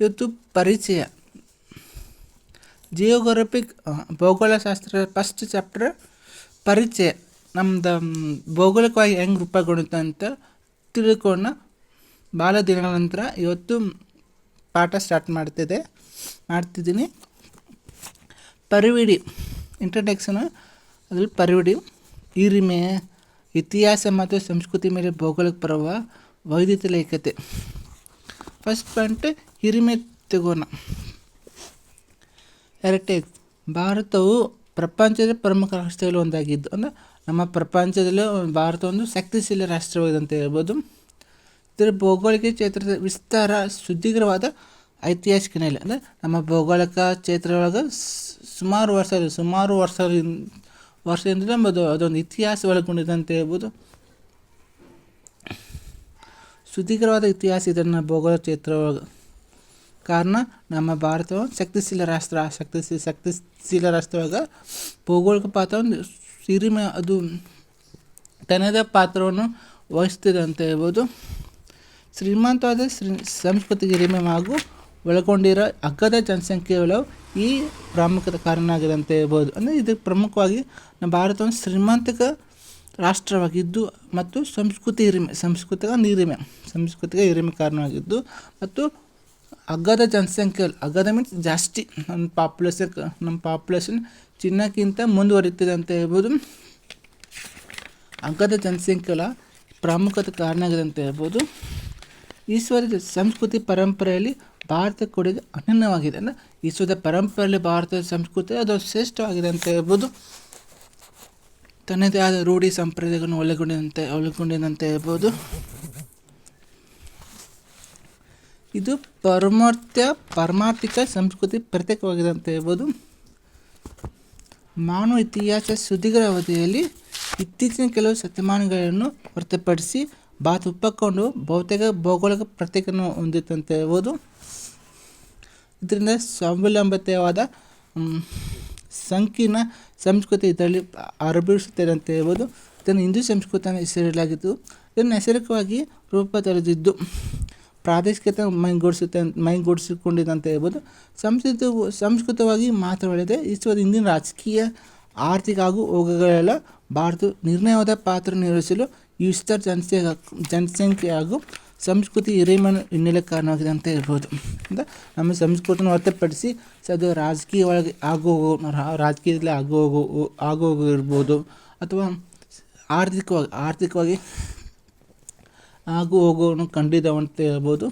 ಇವತ್ತು ಪರಿಚಯ. Geographic ಭೌಗೋಳಶಾಸ್ತ್ರ first chapter ಪರಿಚಯ. ನಮ್ದು ಭೌಗೋಳಿಕವಾಗಿ ಹೆಂಗೆ ರೂಪುಗೊಳ್ಳುತ್ತೆ ಅಂತ ತಿಳ್ಕೊಂಡು ಭಾಳ ದಿನಗಳ ನಂತರ ಇವತ್ತು ಪಾಠ ಸ್ಟಾರ್ಟ್ ಮಾಡ್ತಿದೆ, ಮಾಡ್ತಿದ್ದೀನಿ. ಪರಿವಿಡಿ ಇಂಟ್ರಡಕ್ಷನ್ ಅದರಲ್ಲಿ ಪರಿವಿಡಿ, ಹಿರಿಮೆ, ಇತಿಹಾಸ ಮತ್ತು ಸಂಸ್ಕೃತಿ ಮೇಲೆ ಭೌಗೋಳಿಕ ಪ್ರಭಾವ ವೈವಿಧ್ಯತೆ ಫಸ್ಟ್ ಪಾಯಿಂಟ್ ಹಿರಿಮೆ ತಗೋಣ. ಎರಡೇ ಭಾರತವು ಪ್ರಪಂಚದ ಪ್ರಮುಖ ರಾಷ್ಟ್ರಗಳಲ್ಲಿ ಒಂದಾಗಿದ್ದು, ಅಂದರೆ ನಮ್ಮ ಪ್ರಪಂಚದಲ್ಲಿ ಭಾರತ ಒಂದು ಶಕ್ತಿಶೀಲ ರಾಷ್ಟ್ರವಾಗಿದೆ ಅಂತ ಹೇಳ್ಬೋದು. ಇದರ ಭೌಗೋಳಿಕ ಕ್ಷೇತ್ರದ ವಿಸ್ತಾರ, ಸುದೀರ್ಘವಾದ ಐತಿಹಾಸಿಕ ನೆಲೆ, ಅಂದರೆ ನಮ್ಮ ಭೌಗೋಳಿಕ ಕ್ಷೇತ್ರದೊಳಗೆ ಸುಮಾರು ವರ್ಷ ಸುಮಾರು ವರ್ಷ ವರ್ಷದಿಂದ ನಮ್ಮದು ಅದೊಂದು ಇತಿಹಾಸ ಒಳಗೊಂಡಿದೆ ಅಂತ ಹೇಳ್ಬೋದು. ಸುದೀರ್ಘವಾದ ಇತಿಹಾಸ ಇದನ್ನು ಭೌಗೋಳ ಕ್ಷೇತ್ರ ಕಾರಣ ನಮ್ಮ ಭಾರತವು ಶಕ್ತಿಶೀಲ ರಾಷ್ಟ್ರ ಶಕ್ತಿಶೀಲ ಶಕ್ತಿಶೀಲ ರಾಷ್ಟ್ರವಾಗ ಭೌಗೋಳಿಕ ಪಾತ್ರ ಒಂದು ಅದು ತನ್ನದೇ ಪಾತ್ರವನ್ನು ವಹಿಸ್ತಿದೆ ಅಂತ ಹೇಳ್ಬೋದು. ಶ್ರೀಮಂತವಾದ ಶ್ರೀ ಸಂಸ್ಕೃತಿ ಹಿರಿಮೆ ಹಾಗೂ ಒಳಗೊಂಡಿರೋ ಅಗ್ಗದ ಜನಸಂಖ್ಯೆಗಳು ಈ ಪ್ರಾಮುಖ್ಯತೆ ಕಾರಣ ಆಗಿದೆ ಅಂತ ಹೇಳ್ಬೋದು. ಅಂದರೆ ಇದು ಪ್ರಮುಖವಾಗಿ ನಮ್ಮ ಭಾರತವನ್ನು ಶ್ರೀಮಂತಿಕ ರಾಷ್ಟ್ರವಾಗಿದ್ದು ಮತ್ತು ಸಂಸ್ಕೃತಿ ಹಿರಿಮೆ ಸಂಸ್ಕೃತಿಕ ಹಿರಿಮೆ ಸಂಸ್ಕೃತಿಗೆ ಹಿರಿಮೆ ಕಾರಣವಾಗಿದ್ದು ಮತ್ತು ಅಗ್ಗದ ಜನಸಂಖ್ಯೆ ಅಗ್ಗದ ಮೀನ್ಸ್ ಜಾಸ್ತಿ, ನಮ್ಮ ಪಾಪ್ಯುಲೇಷನ್ ನಮ್ಮ ಪಾಪ್ಯುಲೇಷನ್ ಚಿನ್ನಕ್ಕಿಂತ ಮುಂದುವರಿತಿದೆ ಅಂತ ಹೇಳ್ಬೋದು. ಅಗ್ಗದ ಜನಸಂಖ್ಯೆಗಳ ಪ್ರಾಮುಖ್ಯತೆ ಕಾರಣ ಆಗಿದೆ ಅಂತ ಹೇಳ್ಬೋದು. ಈಶ್ವರದ ಸಂಸ್ಕೃತಿ ಪರಂಪರೆಯಲ್ಲಿ ಭಾರತ ಕೊಡುಗೆ ಅನನ್ಯವಾಗಿದೆ. ಅಂದರೆ ಈಶ್ವರದ ಪರಂಪರೆಯಲ್ಲಿ ಭಾರತದ ಸಂಸ್ಕೃತಿ ಅದು ಶ್ರೇಷ್ಠವಾಗಿದೆ ಅಂತ ಹೇಳ್ಬೋದು. ತನ್ನದೇ ಆದ ರೂಢಿ ಸಂಪ್ರದಾಯಗಳನ್ನು ಒಳಗೊಂಡಿದಂತೆ ಒಳಗೊಂಡಿದಂತೆ ಹೇಳ್ಬೋದು ಇದು ಪರಮಾರ್ಥ, ಪರಮಾರ್ಥಿಕ ಸಂಸ್ಕೃತಿ ಪ್ರತ್ಯೇಕವಾಗಿದೆ ಅಂತ ಹೇಳ್ಬೋದು ಮಾನವ ಇತಿಹಾಸ ಸುದೀರ್ಘ ಅವಧಿಯಲ್ಲಿ ಇತ್ತೀಚಿನ ಕೆಲವು ಶತಮಾನಗಳನ್ನು ಹೊರತುಪಡಿಸಿ ಭಾರತ ಒಪ್ಪಿಕೊಂಡು ಬಹುತೇಕ ಭೌಗೋಳಿಕ ಪ್ರತ್ಯೇಕವನ್ನು ಹೊಂದಿತ್ತು ಅಂತ ಹೇಳ್ಬೋದು ಇದರಿಂದ ಸ್ವಾವಲಂಬಿತವಾದ ಸಂಕೀರ್ಣ ಸಂಸ್ಕೃತಿ ಇದರಲ್ಲಿ ಆರಂಭಿಸುತ್ತದೆ ಅಂತ ಹೇಳ್ಬೋದು. ಇದನ್ನು ಹಿಂದೂ ಸಂಸ್ಕೃತಿ ಹೆಸರಿಡಲಾಗಿದ್ದು, ಇದನ್ನು ನೈಸರ್ಗಿಕವಾಗಿ ರೂಪ ತಳೆದಿದ್ದು ಪ್ರಾದೇಶಿಕತೆ ಮೈಗೂಡಿಸುತ್ತೆ ಮೈಗೂಡಿಸಿಕೊಂಡಿದೆ ಅಂತ ಹೇಳ್ಬೋದು. ಸಂಸ್ಕೃತ, ಸಂಸ್ಕೃತವಾಗಿ ಮಾತ್ರವಲ್ಲದೆ ಈಶ್ವರ ಹಿಂದಿನ ರಾಜಕೀಯ ಆರ್ಥಿಕ ಹಾಗೂ ಹೋಗಗಳೆಲ್ಲ ಭಾರತ ನಿರ್ಣಯವಾದ ಪಾತ್ರ ನಿರ್ವಹಿಸಲು ಈ ವಿಸ್ತಾರ ಜನಸಂಖ್ಯೆ ಜನಸಂಖ್ಯೆ ಹಾಗೂ ಸಂಸ್ಕೃತಿ ಹಿರಿಮೆಯನ್ನು ಹಿನ್ನೆಲೆ ಕಾರಣವಾಗಿದೆ ಅಂತ ಹೇಳ್ಬೋದು. ಅಂದರೆ ನಮ್ಮ ಸಂಸ್ಕೃತಿನ ಹೊರತುಪಡಿಸಿ ಸೊ ಅದು ರಾಜಕೀಯ ಒಳಗೆ ಆಗೋಗೋ ರಾಜಕೀಯದಲ್ಲಿ ಆಗೋಗೋ ಆಗೋಗೋ ಇರ್ಬೋದು. ಅಥವಾ ಆರ್ಥಿಕವಾಗಿ ಆರ್ಥಿಕವಾಗಿ ಆಗು ಹೋಗೋನು ಕಂಡಿದ್ದಾವೆ ಅಂತ ಹೇಳ್ಬೋದು.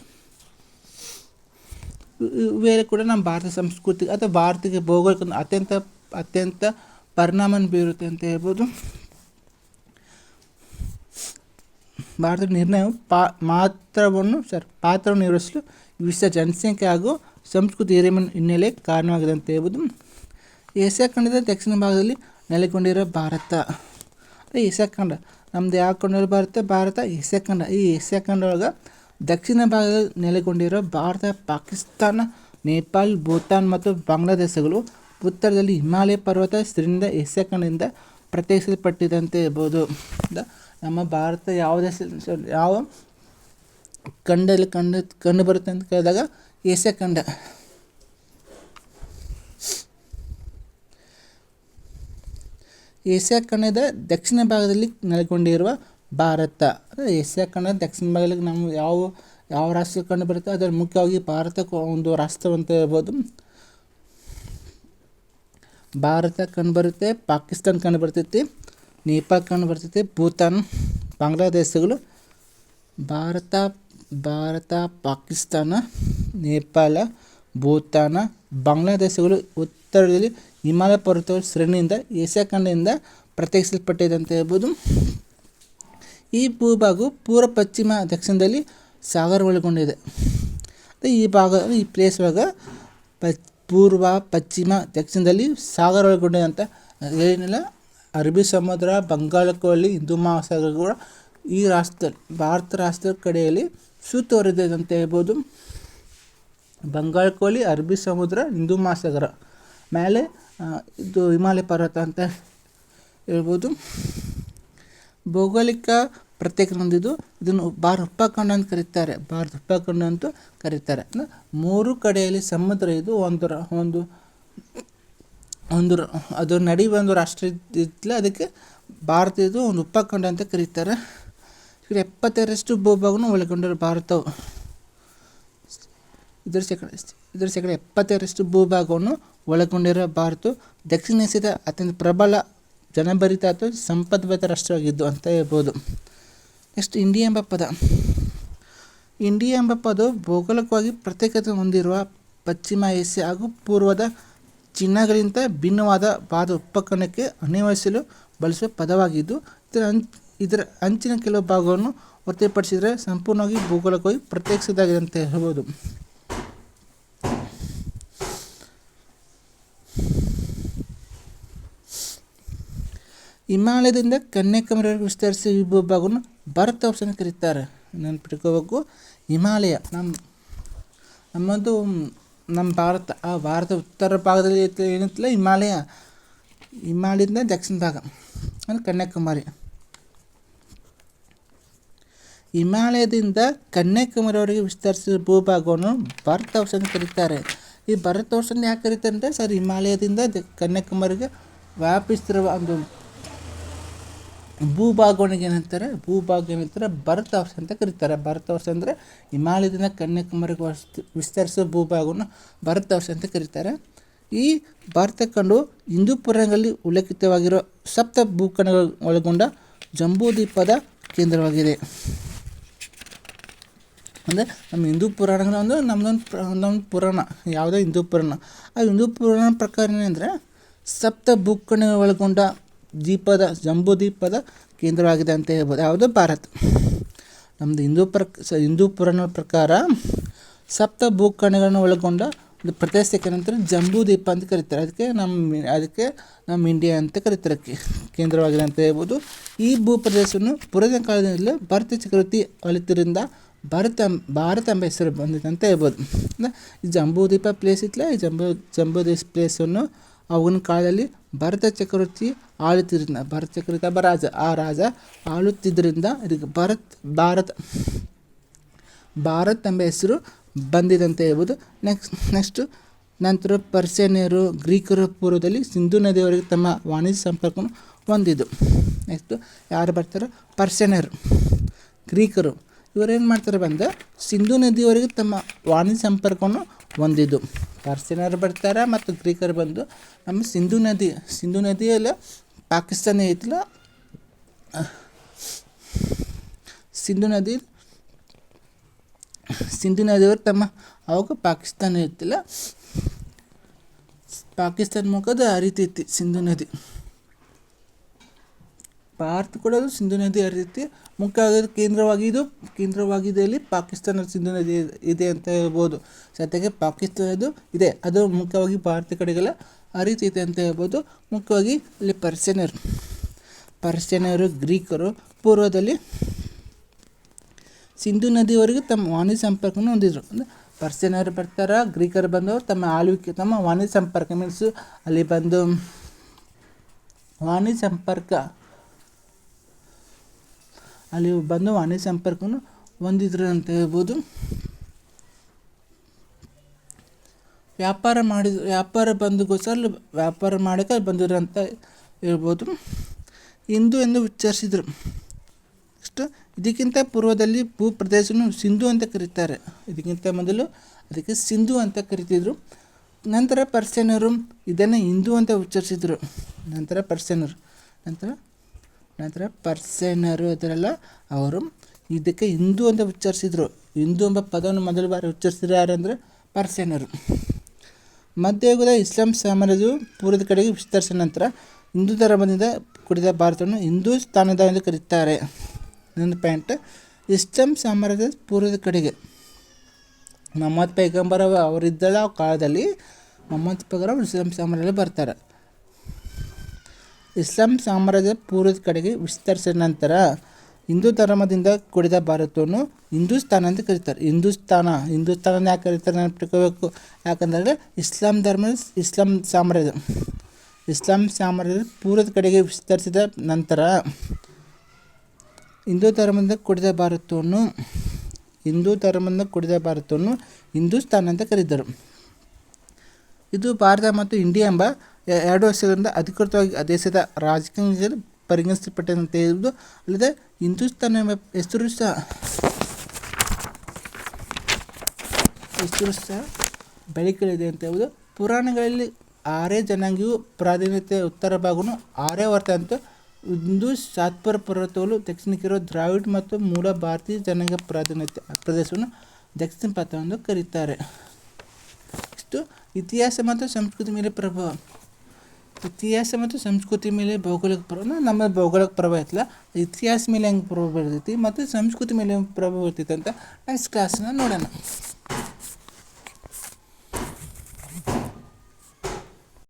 ಬೇರೆ ಕೂಡ ನಮ್ಮ ಭಾರತ ಸಂಸ್ಕೃತಿ, ಅಥವಾ ಭಾರತಕ್ಕೆ ಭೌಗೋಳಿಕ ಅತ್ಯಂತ ಅತ್ಯಂತ ಪರಿಣಾಮ ಬೀರುತ್ತೆ ಅಂತ ಹೇಳ್ಬೋದು. ಭಾರತದ ನಿರ್ಣಯವು ಪಾ, ಮಾತ್ರವನ್ನು ಸರ್ ಪಾತ್ರವನ್ನು ನಿರ್ವಹಿಸಲು ವಿಶ್ವ ಜನಸಂಖ್ಯೆ ಹಾಗೂ ಸಂಸ್ಕೃತಿ ಹಿರಿಮೆಯ ಹಿನ್ನೆಲೆ ಕಾರಣವಾಗಿದೆ ಅಂತ ಹೇಳ್ಬೋದು ಏಷ್ಯಾ ಖಂಡದ ದಕ್ಷಿಣ ಭಾಗದಲ್ಲಿ ನೆಲೆಗೊಂಡಿರೋ ಭಾರತ. ಏಷ್ಯಾ ಖಂಡ, ನಮ್ದು ಯಾವ ಖಂಡದಲ್ಲಿ ಭಾರತ ಭಾರತ, ಏಷ್ಯಾ ಖಂಡ. ಈ ಏಷ್ಯಾ ಖಂಡ ಒಳಗೆ ದಕ್ಷಿಣ ಭಾಗದಲ್ಲಿ ನೆಲೆಗೊಂಡಿರೋ ಭಾರತ, ಪಾಕಿಸ್ತಾನ, ನೇಪಾಳ, ಭೂತಾನ್ ಮತ್ತು ಬಾಂಗ್ಲಾದೇಶಗಳು ಉತ್ತರದಲ್ಲಿ ಹಿಮಾಲಯ ಪರ್ವತ ಶ್ರೇಣಿಯಿಂದ ಏಷ್ಯಾ ಖಂಡದಿಂದ ಪ್ರತ್ಯೇಕಿಸಲ್ಪಟ್ಟಿದೆ ಅಂತ ಹೇಳ್ಬೋದು ನಮ್ಮ ಭಾರತ ಯಾವುದೇ ಯಾವ ಖಂಡದಲ್ಲಿ ಕಂಡು ಕಂಡು ಬರುತ್ತೆ ಅಂತ ಕೇಳಿದಾಗ ಏಷ್ಯಾ ಖಂಡ. ಏಷ್ಯಾ ಖಂಡದ ದಕ್ಷಿಣ ಭಾಗದಲ್ಲಿ ನೆಲೆಗೊಂಡಿರುವ ಭಾರತ. ಏಷ್ಯಾ ಖಂಡದ ದಕ್ಷಿಣ ಭಾಗದಲ್ಲಿ ನಮ್ಮ ಯಾವ ಯಾವ ರಾಷ್ಟ್ರ ಕಂಡು ಬರುತ್ತೆ ಅದರಲ್ಲಿ ಮುಖ್ಯವಾಗಿ ಭಾರತ ಒಂದು ರಾಷ್ಟ್ರ ಅಂತ ಹೇಳ್ಬೋದು. ಭಾರತ ಕಂಡುಬರುತ್ತೆ ಪಾಕಿಸ್ತಾನ ಕಂಡು ಬರ್ತೈತಿ. ನೇಪಾಳ ಕಂಡು ಬರ್ತೈತಿ, ಭೂತಾನ್, ಬಾಂಗ್ಲಾದೇಶಗಳು, ಭಾರತ ಭಾರತ, ಪಾಕಿಸ್ತಾನ, ನೇಪಾಳ, ಭೂತಾನ, ಬಾಂಗ್ಲಾದೇಶಗಳು ಉತ್ತರದಲ್ಲಿ ಹಿಮಾಲಯ ಪರ್ವತ ಶ್ರೇಣಿಯಿಂದ ಏಷ್ಯಾ ಖಂಡದಿಂದ ಪ್ರತ್ಯೇಕಿಸಲ್ಪಟ್ಟಿದೆ ಅಂತ ಹೇಳ್ಬೋದು. ಈ ಭೂಭಾಗವು ಪೂರ್ವ, ಪಶ್ಚಿಮ, ದಕ್ಷಿಣದಲ್ಲಿ ಸಾಗರ ಒಳಗೊಂಡಿದೆ ಈ ಭಾಗ, ಈ ಪ್ಲೇಸ್ ಪ ಪೂರ್ವ, ಪಶ್ಚಿಮ, ದಕ್ಷಿಣದಲ್ಲಿ ಸಾಗರ ಒಳಗೊಂಡಿದೆ ಅಂತ ಏನಿಲ್ಲ ಅರಬ್ಬಿ ಸಮುದ್ರ ಬಂಗಾಳ ಕೊಲ್ಲಿ ಹಿಂದೂ ಮಹಾಸಾಗರ ಈ ರಾಷ್ಟ್ರ, ಭಾರತ ರಾಷ್ಟ್ರದ ಕಡೆಯಲ್ಲಿ ಸುತ್ತುವರಿದಿದೆ ಅಂತ ಹೇಳ್ಬೋದು. ಬಂಗಾಳ ಕೊಲ್ಲಿ ಅರಬ್ಬಿ ಸಮುದ್ರ, ಹಿಂದೂ ಮಹಾಸಾಗರ ಮೇಲೆ ಇದು ಹಿಮಾಲಯ ಪರ್ವತ ಅಂತ ಹೇಳ್ಬೋದು. ಭೌಗೋಳಿಕ ಪ್ರತ್ಯೇಕ ಹೊಂದಿದ್ದು ಇದನ್ನು ಭಾರತ ಉಪಖಂಡ ಅಂತ ಕರೀತಾರೆ. ಭಾರತ ಉಪಖಂಡ ಅಂತೂ ಕರೀತಾರೆ. ಮೂರು ಕಡೆಯಲ್ಲಿ ಸಮುದ್ರ ಇದು ಒಂದು ಒಂದು ಒಂದು ಅದು ನಡೆಯುವ ಒಂದು ರಾಷ್ಟ್ರ ಇತ್ತಲ್ಲ ಅದಕ್ಕೆ ಭಾರತ ಇದು ಒಂದು ಉಪಖಂಡ ಅಂತ ಕರೀತಾರೆ. ಈಗ ಎಪ್ಪತ್ತರಷ್ಟು ಭೂಭಾಗವನ್ನು ಒಳಗೊಂಡಿರೋ ಭಾರತವು. ಇದರ ಶೇಕಡ ಇದರ ಶೇಕಡ ಎಪ್ಪತ್ತರಷ್ಟು ಭೂಭಾಗವನ್ನು ಒಳಗೊಂಡಿರೋ ಭಾರತವು ದಕ್ಷಿಣ ಏಷ್ಯಾದ ಅತ್ಯಂತ ಪ್ರಬಲ ಜನಭರಿತ ಅಥವಾ ಸಂಪದ್ಭರಿತ ರಾಷ್ಟ್ರವಾಗಿದ್ದು ಅಂತ ಹೇಳ್ಬೋದು. ನೆಕ್ಸ್ಟ್ ಇಂಡಿಯಾ ಎಂಬ ಪದ. ಇಂಡಿಯಾ ಎಂಬ ಪದವು ಭೌಗೋಳಿಕವಾಗಿ ಪ್ರತ್ಯೇಕತೆ ಹೊಂದಿರುವ ಪಶ್ಚಿಮ ಏಷ್ಯಾ ಹಾಗೂ ಪೂರ್ವದ ಚಿಹ್ನೆಗಳಿಂದ ಭಿನ್ನವಾದ ಪಾದ ಉಪಕರಣಕ್ಕೆ ಅನ್ವಯಿಸಲು ಬಳಸುವ ಪದವಾಗಿದ್ದು, ಇದರ ಇದರ ಅಂಚಿನ ಕೆಲವು ಭಾಗವನ್ನು ಹೊರತುಪಡಿಸಿದರೆ ಸಂಪೂರ್ಣವಾಗಿ ಭೌಗೋಳಿಕವಾಗಿ ಪ್ರತ್ಯೇಕಿಸಿದಾಗಿದೆ ಅಂತ ಹೇಳ್ಬೋದು. ಹಿಮಾಲಯದಿಂದ ಕನ್ಯಾಕುಮಾರಿ ವಿಸ್ತರಿಸಿ ಈ ಭಾರತ ವರ್ಷ ಕರೀತಾರೆ. ನೆನಪಿಟ್ಕೋಬೇಕು. ಹಿಮಾಲಯ ನಮ್ಮ ನಮ್ಮದು ನಮ್ಮ ಭಾರತ, ಆ ಭಾರತ ಉತ್ತರ ಭಾಗದಲ್ಲಿ ಏನಂತಲ್ಲ, ಹಿಮಾಲಯ. ಹಿಮಾಲಯದಿಂದ ದಕ್ಷಿಣ ಭಾಗ, ಅಂದರೆ ಕನ್ಯಾಕುಮಾರಿ. ಹಿಮಾಲಯದಿಂದ ಕನ್ಯಾಕುಮಾರಿವರೆಗೆ ವಿಸ್ತರಿಸಿದ ಭೂಭಾಗವನ್ನು ಭರತ ವರ್ಷ ಅಂತ ಕರೀತಾರೆ. ಈ ಭರತ ವರ್ಷ ಯಾಕೆ ಕರೀತಾರೆ ಅಂದರೆ, ಸರ್, ಹಿಮಾಲಯದಿಂದ ಕನ್ಯಾಕುಮಾರಿಗೆ ವ್ಯಾಪಿಸ್ತಿರುವ ಒಂದು ಭೂಭಾಗವನಿಗೆ ಏನಂತಾರೆ ಭೂಭಾಗ ಏನಂತಾರೆ ಭರತ ವರ್ಷ ಅಂತ ಕರೀತಾರೆ. ಭರತ ವರ್ಷ ಅಂದರೆ ಹಿಮಾಲಯದಿಂದ ಕನ್ಯಾಕುಮಾರಿಗೆ ವಸ್ತು, ವಿಸ್ತರಿಸುವ ಭೂಭಾಗವನ್ನು ಭರತ ವರ್ಷ ಅಂತ ಕರೀತಾರೆ. ಈ ಭಾರತ ಕಂಡು ಹಿಂದೂ ಪುರಾಣಗಳಲ್ಲಿ ಉಲ್ಲೇಖಿತವಾಗಿರೋ ಸಪ್ತ ಭೂಖಂಡಗಳು ಒಳಗೊಂಡ ಜಂಬೂದ್ವೀಪದ ಕೇಂದ್ರವಾಗಿದೆ. ಅಂದರೆ ನಮ್ಮ ಹಿಂದೂ ಪುರಾಣಗಳು ಅಂದರೆ ನಮ್ಮದೊಂದು ಒಂದೊಂದು ಪುರಾಣ, ಯಾವುದೋ ಹಿಂದೂ ಪುರಾಣ. ಆ ಹಿಂದೂ ಪುರಾಣ ಪ್ರಕಾರ ಏನಂದರೆ ಸಪ್ತ ಭೂಖಂಡಗಳು ಒಳಗೊಂಡ ದ್ವೀಪದ ಜಂಬೂ ದ್ವೀಪದ ಕೇಂದ್ರವಾಗಿದೆ ಅಂತ ಹೇಳ್ಬೋದು. ಯಾವುದು? ಭಾರತ. ನಮ್ಮದು ಹಿಂದೂ ಪ್ರ ಹಿಂದೂ ಪುರಾಣ ಪ್ರಕಾರ ಸಪ್ತ ಭೂಖಂಡಗಳನ್ನು ಒಳಗೊಂಡ ಒಂದು ಪ್ರದೇಶಕ್ಕೆ ನಂತರ ಜಂಬೂ ದ್ವೀಪ ಅಂತ ಕರೀತಾರೆ. ಅದಕ್ಕೆ ನಮ್ಮ ಅದಕ್ಕೆ ನಮ್ಮ ಇಂಡಿಯಾ ಅಂತ ಕರೀತಾರೆ. ಕೇಂದ್ರವಾಗಿದೆ ಅಂತ ಹೇಳ್ಬೋದು. ಈ ಭೂ ಪ್ರದೇಶವನ್ನು ಪುರಾತನ ಕಾಲದಿಂದಲೇ ಭಾರತ ಚಕ್ರವರ್ತಿ ಅಲಿತರಿಂದ ಭಾರತ ಭಾರತ ಎಂಬ ಹೆಸರು ಬಂದಿದೆ ಅಂತ ಹೇಳ್ಬೋದು. ಈ ಜಂಬೂ ದ್ವೀಪ ಪ್ಲೇಸ್ ಇತ್ತಲ್ಲ, ಈ ಜಂಬೂ ಜಂಬೂ ದ್ವೀಪ ಪ್ಲೇಸನ್ನು ಅವನ ಕಾಲದಲ್ಲಿ ಭರತ ಚಕ್ರವರ್ತಿ ಆಳುತ್ತಿದ್ರಿಂದ ಭರತ ಒಬ್ಬ ರಾಜ, ಆ ರಾಜ ಆಳುತ್ತಿದ್ದರಿಂದ ಇದಕ್ಕೆ ಭರತ್, ಭಾರತ, ಭಾರತ್ ಎಂಬ ಹೆಸರು ಬಂದಿದಂತೆ ಹೇಳ್ಬೋದು ನೆಕ್ಸ್ಟ್ ನೆಕ್ಸ್ಟು ನಂತರ ಪರ್ಸಿಯನ್ನರು ಗ್ರೀಕರು ಪೂರ್ವದಲ್ಲಿ ಸಿಂಧು ನದಿಯವರೆಗೆ ತಮ್ಮ ವಾಣಿಜ್ಯ ಸಂಪರ್ಕವನ್ನು ಹೊಂದಿದ್ದು. ನೆಕ್ಸ್ಟು ಯಾರು ಬರ್ತಾರೆ? ಪರ್ಸಿಯನ್ನರು ಗ್ರೀಕರು. ಇವರೇನು ಮಾಡ್ತಾರೆ ಬಂದು ಸಿಂಧು ನದಿಯವರೆಗೆ ತಮ್ಮ ವಾಣಿಜ್ಯ ಸಂಪರ್ಕವನ್ನು ಹೊಂದಿದ್ದು. ಪರ್ಸಿಯನ್ನರು ಬರ್ತಾರೆ ಮತ್ತು ಗ್ರೀಕರು ಬಂದು ನಮ್ಮ ಸಿಂಧು ನದಿ, ಸಿಂಧು ನದಿಯಲ್ಲ ಪಾಕಿಸ್ತಾನ ಐತಿಲ್ಲ ಸಿಂಧು ನದಿ, ಸಿಂಧು ನದಿಯವರು ತಮ್ಮ ಅವಾಗ ಪಾಕಿಸ್ತಾನ ಇರ್ತಿಲ್ಲ. ಪಾಕಿಸ್ತಾನ ಮುಖದ ಹರಿತೈತಿ ಸಿಂಧು ನದಿ. ಭಾರತ ಕೂಡ ಸಿಂಧು ನದಿ ಹರಿತೈತಿ ಮುಖ್ಯವಾಗಿ ಕೇಂದ್ರವಾಗಿದ್ದು ಕೇಂದ್ರವಾಗಿದೆ ಅಲ್ಲಿ ಪಾಕಿಸ್ತಾನ ಸಿಂಧು ನದಿ ಇದೆ ಅಂತ ಹೇಳ್ಬೋದು. ಜೊತೆಗೆ ಪಾಕಿಸ್ತಾನದ್ದು ಇದೆ. ಅದು ಮುಖ್ಯವಾಗಿ ಭಾರತ ಕಡೆಗೆಲ್ಲ. ಹರಿತೈತೆ ಅಂತ ಹೇಳ್ಬೋದು. ಮುಖ್ಯವಾಗಿ ಅಲ್ಲಿ ಪರ್ಸಿಯನರು ಪರ್ಸಿಯನರು ಗ್ರೀಕರು, ಪೂರ್ವದಲ್ಲಿ ಸಿಂಧು ನದಿವರೆಗೂ ತಮ್ಮ ವಾಣಿ ಸಂಪರ್ಕವನ್ನು ಹೊಂದಿದ್ರು. ಅಂದರೆ ಪರ್ಸಿಯನರು ಬರ್ತಾರೆ, ಗ್ರೀಕರು ಬಂದವರು ತಮ್ಮ ಆಳ್ವಿಕೆ, ತಮ್ಮ ವಾಣಿ ಸಂಪರ್ಕ ಮೀನ್ಸು ಅಲ್ಲಿ ಬಂದು ವಾಣಿ ಸಂಪರ್ಕ, ಅಲ್ಲಿ ಬಂದು ವಾಣಿ ಸಂಪರ್ಕವನ್ನು ಹೊಂದಿದ್ರು ಅಂತ ಹೇಳ್ಬೋದು. ವ್ಯಾಪಾರ ಮಾಡಿದ, ವ್ಯಾಪಾರ ಬಂದಗೋಸ್ಕರ ವ್ಯಾಪಾರ ಮಾಡೋಕೆ ಬಂದಿದ್ರು ಅಂತ ಹೇಳ್ಬೋದು. ಹಿಂದೂ ಎಂದು ಉಚ್ಚರಿಸಿದರು. ನೆಕ್ಸ್ಟ್ ಇದಕ್ಕಿಂತ ಪೂರ್ವದಲ್ಲಿ ಭೂ ಪ್ರದೇಶವನ್ನು ಸಿಂಧು ಅಂತ ಕರೀತಾರೆ. ಇದಕ್ಕಿಂತ ಮೊದಲು ಅದಕ್ಕೆ ಸಿಂಧು ಅಂತ ಕರಿತಿದ್ರು. ನಂತರ ಪರ್ಷಿಯನರು ಇದನ್ನು ಹಿಂದೂ ಅಂತ ಉಚ್ಚರಿಸಿದರು. ನಂತರ ಪರ್ಷಿಯನರು ನಂತರ ನಂತರ ಪರ್ಷಿಯನರು ಅದರಲ್ಲ ಅವರು ಇದಕ್ಕೆ ಹಿಂದೂ ಅಂತ ಉಚ್ಚರಿಸಿದರು. ಹಿಂದೂ ಎಂಬ ಪದವನ್ನು ಮೊದಲ ಬಾರಿ ಉಚ್ಚರಿಸಿದ್ರು ಯಾರು ಅಂದರೆ ಮಧ್ಯಯುಗದ ಇಸ್ಲಾಂ ಸಾಮ್ರಾಜ್ಯವು ಪೂರ್ವದ ಕಡೆಗೆ ವಿಸ್ತರಿಸಿದ ನಂತರ ಹಿಂದೂ ಧರ್ಮದಿಂದ ಕೂಡಿದ ಭಾರತವನ್ನು ಹಿಂದೂಸ್ತಾನದ ಎಂದು ಕರೆಯುತ್ತಾರೆ ಇನ್ನೊಂದು ಪಾಯಿಂಟ್ ಇಸ್ಲಾಂ ಸಾಮ್ರಾಜ್ಯದ ಪೂರ್ವದ ಕಡೆಗೆ. ಮೊಹಮ್ಮದ್ ಪೈಗಂಬರ ಅವರಿದ್ದಲ್ಲ ಆ ಕಾಲದಲ್ಲಿ ಮೊಹಮ್ಮದ್ ಅವರು ಇಸ್ಲಾಂ ಸಾಮ್ರಾಜ್ಯ ಬರ್ತಾರೆ. ಇಸ್ಲಾಂ ಸಾಮ್ರಾಜ್ಯದ ಪೂರ್ವದ ಕಡೆಗೆ ವಿಸ್ತರಿಸಿದ ನಂತರ ಹಿಂದೂ ಧರ್ಮದಿಂದ ಕೂಡಿದ ಭಾರತವನ್ನು ಹಿಂದೂಸ್ತಾನ ಅಂತ ಕರೀತಾರೆ. ಹಿಂದೂಸ್ತಾನ ಹಿಂದೂಸ್ತಾನ ಯಾಕೆ ಕರೀತಾರೆ ನೆನಪಿಟ್ಕೋಬೇಕು ಯಾಕಂದರೆ ಇಸ್ಲಾಂ ಧರ್ಮ, ಇಸ್ಲಾಂ ಸಾಮ್ರಾಜ್ಯ. ಇಸ್ಲಾಂ ಸಾಮ್ರಾಜ್ಯ ಪೂರ್ವದ ಕಡೆಗೆ ವಿಸ್ತರಿಸಿದ ನಂತರ ಹಿಂದೂ ಧರ್ಮದಿಂದ ಕೂಡಿದ ಭಾರತವನ್ನು, ಹಿಂದೂ ಧರ್ಮದಿಂದ ಕೂಡಿದ ಭಾರತವನ್ನು ಹಿಂದೂಸ್ತಾನ ಅಂತ ಕರೀತಾರೆ ಇದು ಭಾರತ ಮತ್ತು ಇಂಡಿಯಾ ಎಂಬ ಎರಡು ವರ್ಷಗಳಿಂದ ಅಧಿಕೃತವಾಗಿ ದೇಶದ ದೇಶದ ಪರಿಗಣಿಸಲ್ಪಟ್ಟಂತೆ ಇರುವುದು ಅಲ್ಲದೆ ಹಿಂದೂಸ್ತಾನ್ ಎಂಬ ಹೆಸರು ಸಹ ಹೆಸರು ಸಹ ಬೆಳಕಲಿದೆ ಅಂತ ಹೇಳುವುದು ಪುರಾಣಗಳಲ್ಲಿ ಆರೇ ಜನಾಂಗೀಯ ಪ್ರಾಧಾನ್ಯತೆ ಉತ್ತರ ಭಾಗವನ್ನು ಆರೇ ವರ್ತ ಅಂತ ಹಿಂದೂ ಸಾತ್ಪುರ ಪರ್ವತಗಳು ದಕ್ಷಿಣಕ್ಕಿರುವ ದ್ರಾವಿಡ್ ಮತ್ತು ಮೂಲ ಭಾರತೀಯ ಜನಾಂಗ ಪ್ರಾಧಾನ್ಯತೆ ಪ್ರದೇಶವನ್ನು ದಕ್ಷಿಣ ಪಾತ್ರ ಎಂದು ಕರೀತಾರೆ. ಇಷ್ಟು ಇತಿಹಾಸ ಮತ್ತು ಸಂಸ್ಕೃತಿ ಮೇಲೆ ಪ್ರಭಾವ. ಇತಿಹಾಸ ಮತ್ತು ಸಂಸ್ಕೃತಿ ಮೇಲೆ ಭೌಗೋಳಿಕ ಪ್ರಭಾವ ನಮ್ಮ ಭೌಗೋಳಿಕ ಪ್ರಭಾವ ಇತ್ತಲ್ಲ ಇತಿಹಾಸ ಮೇಲೆ ಹೆಂಗೆ ಪ್ರಭಾವ ಬೀರ್ತೈತಿ ಮತ್ತು ಸಂಸ್ಕೃತಿ ಮೇಲೆ ಹೆಂಗೆ ಪ್ರಭಾವ ಬೀರ್ತೈತಿ ಅಂತ ನೆಕ್ಸ್ಟ್ ಕ್ಲಾಸ್ನ ನೋಡೋಣ.